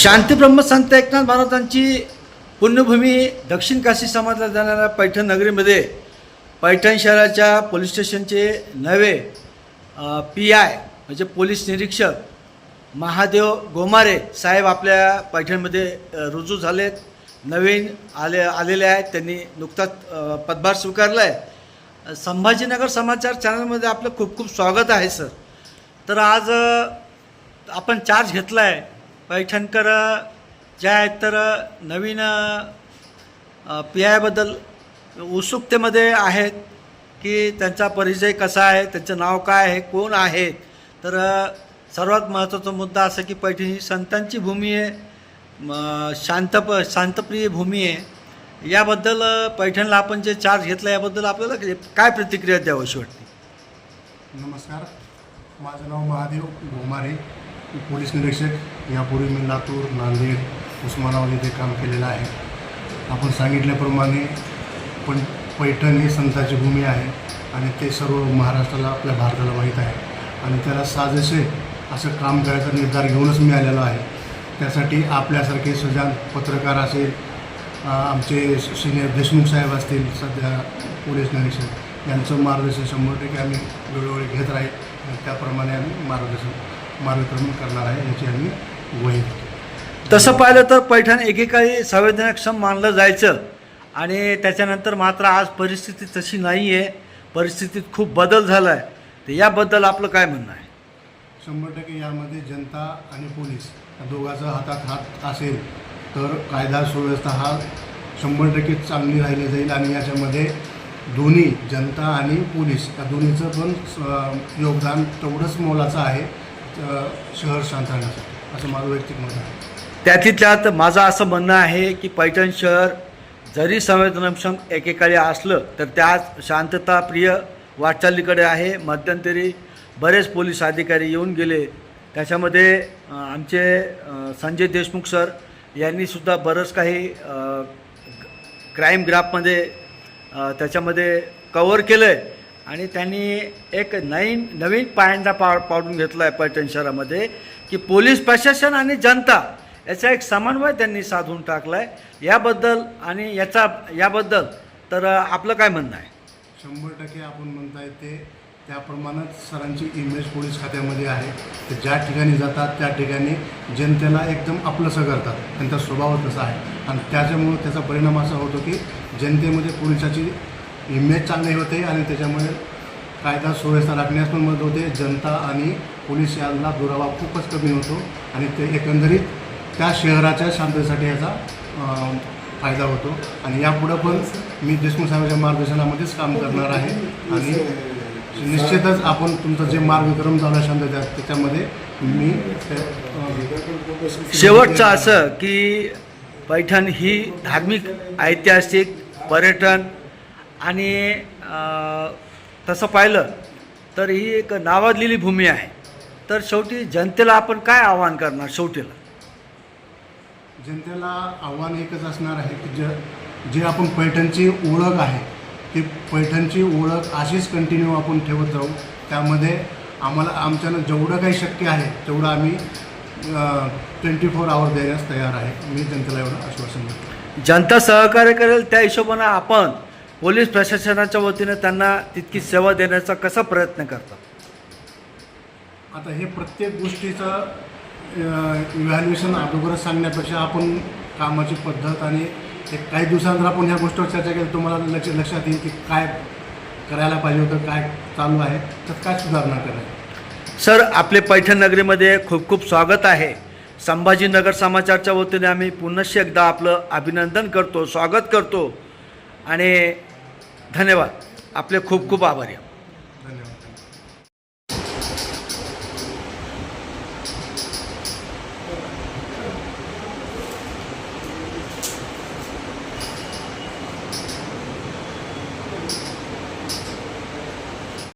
शांतीब्रह्म संत एकनाथ महाराजांची पुण्यभूमी दक्षिण काशी समाजला जाणाऱ्या पैठण नगरीमध्ये पैठण शहराच्या पोलीस स्टेशनचे नवे पी आय म्हणजे पोलीस निरीक्षक महादेव गोमारे साहेब आपल्या पैठणमध्ये रुजू झालेत. नवीन आले आलेले आहेत. त्यांनी नुकताच पदभार स्वीकारला आहे संभाजीनगर समाचार चॅनलमध्ये आपलं खूप खूप स्वागत आहे सर. तर आज आपण चार्ज घेतला आहे पैठणकर जे आहेत तर नवीन पी आयबद्दल उत्सुकतेमध्ये आहेत की त्यांचा परिचय कसा आहे त्यांचं नाव काय आहे कोण आहेत तर सर्वात महत्त्वाचा मुद्दा असा की पैठण ही संतांची भूमी आहे शांत शांतप्रिय भूमी आहे याबद्दल पैठणला आपण जे चार्ज घेतला याबद्दल आपल्याला काय प्रतिक्रिया द्यावीशी वाटते नमस्कार माझं नाव महादेव घुमारे पोलीस निरीक्षक यापूर्वी मी लातूर नांदेड उस्मानाबाद येथे काम केलेलं आहे. आपण सांगितल्याप्रमाणे पण पैठण ही संताची भूमी आहे आणि ते सर्व महाराष्ट्राला आपल्या भारताला माहीत आहे. आणि त्याला साजेसे असं काम करायचा निर्धार घेऊनच मी आलेलो आहे. त्यासाठी आपल्यासारखे सजान पत्रकार असेल आमचे सिनियर देशमुख साहेब असतील सध्या पोलीस निरीक्षक यांचं मार्गदर्शन शंभर टक्के आम्ही वेळोवेळी घेत राहील त्याप्रमाणे आम्ही मार्गदर्शन मार्गक्रमण करणार आहे याची आम्ही देतो. तसं पाहिलं तर पैठण एकेकाळी संवेदनाक्षम मानलं जायचं. आणि त्याच्यानंतर मात्र आज परिस्थिती तशी नाही आहे परिस्थितीत खूप बदल झाला आहे तर याबद्दल आपलं काय म्हणणं आहे? शंभर टक्के यामध्ये जनता आणि पोलीस या दोघांचा हातात हात असेल तर कायदा सुव्यवस्था हा शंभर टक्के चांगली राहिली जाईल. आणि याच्यामध्ये दोन्ही जनता आणि पोलीस या दोन्हीचं पण योगदान तेवढंच मोलाचं आहे. शहर शांत राहण्यासाठी असं माझं वैयक्तिक मत आहे. त्यातली त्यात माझं असं म्हणणं आहे की पैठण शहर जरी संवेदनक्षम एकेकाळी असलं तर त्यात शांतताप्रिय वाटचालीकडे आहे. मध्यंतरी बरेच पोलीस अधिकारी येऊन गेले. त्याच्यामध्ये आमचे संजय देशमुख सर यांनीसुद्धा बरंच काही क्राईम ग्राफमध्ये त्याच्यामध्ये कवर केलं आहे आणि त्यांनी एक नवीन नवीन पायंडा पा पाडून घेतला आहे पैठण शहरामध्ये की पोलीस प्रशासन आणि जनता याचा एक समन्वय त्यांनी साधून टाकला आहे याबद्दल आणि याचा याबद्दल तर आपलं काय म्हणणं आहे? शंभर टक्के आपण म्हणता येते त्याप्रमाणेच सरांची इमेज पोलीस खात्यामध्ये आहे. ते ज्या ठिकाणी जातात त्या ठिकाणी जनतेला एकदम आपलंसं करतात. त्यांचा स्वभाव तसा आहे. आणि त्याच्यामुळं त्याचा परिणाम असा होतो की जनतेमध्ये पोलिसाची इमेज चांगली होते आणि त्याच्यामुळे कायदा सुव्यवस्था राखण्यास पण मदत होते. जनता आणि पोलीस यांना दुरावा खूपच कमी होतो आणि ते एकंदरीत त्या शहराच्या शांततेसाठी याचा फायदा होतो. आणि यापुढं पण मी देशमुख साहेबांच्या मार्गदर्शनामध्येच काम करणार आहे. आणि निश्चितच आपण तुमचं जे मार्गक्रम झाला आहे शांतता त्याच्यामध्ये मी शेवटचं असं की पैठण ही धार्मिक ऐतिहासिक पर्यटन आणि तसं पाहिलं तर ही एक नावाजलेली भूमी आहे. तर शेवटी जनतेला आपण काय आवाहन करणार शेवटीला? जनतेला आव्हान एकच असणार आहे की ज जे आपण पैठणची ओळख आहे ती पैठणची ओळख अशीच कंटिन्यू आपण ठेवत राहू. त्यामध्ये आम्हाला आमच्यानं जेवढं काही शक्य आहे तेवढं आम्ही ट्वेंटी फोर आवर देण्यास तयार आहे. मी जनतेला एवढं आश्वासन देतो. जनता सहकार्य करेल त्या हिशोबानं आपण पोलीस प्रशासनाच्या वतीनं त्यांना तितकी सेवा देण्याचा कसा प्रयत्न करतात? आता हे प्रत्येक गोष्टीचं इव्हॅल्युएशन अगोदरच सांगण्यापेक्षा आपण कामाची पद्धत आणि एक काही दिवसानंतर आपण ह्या गोष्टीवर चर्चा केली तुम्हाला लक्ष लक्षात येईल की काय करायला पाहिजे होतं काय चालू आहे तर काय सुधारणा करायची? सर आपले पैठण नगरीमध्ये खूप खूप स्वागत आहे. संभाजीनगर समाचारच्या वतीने आम्ही पुनश्च एकदा आपलं अभिनंदन करतो स्वागत करतो. आणि धन्यवाद. आपले खूप खूप आभारी आहे धन्यवाद.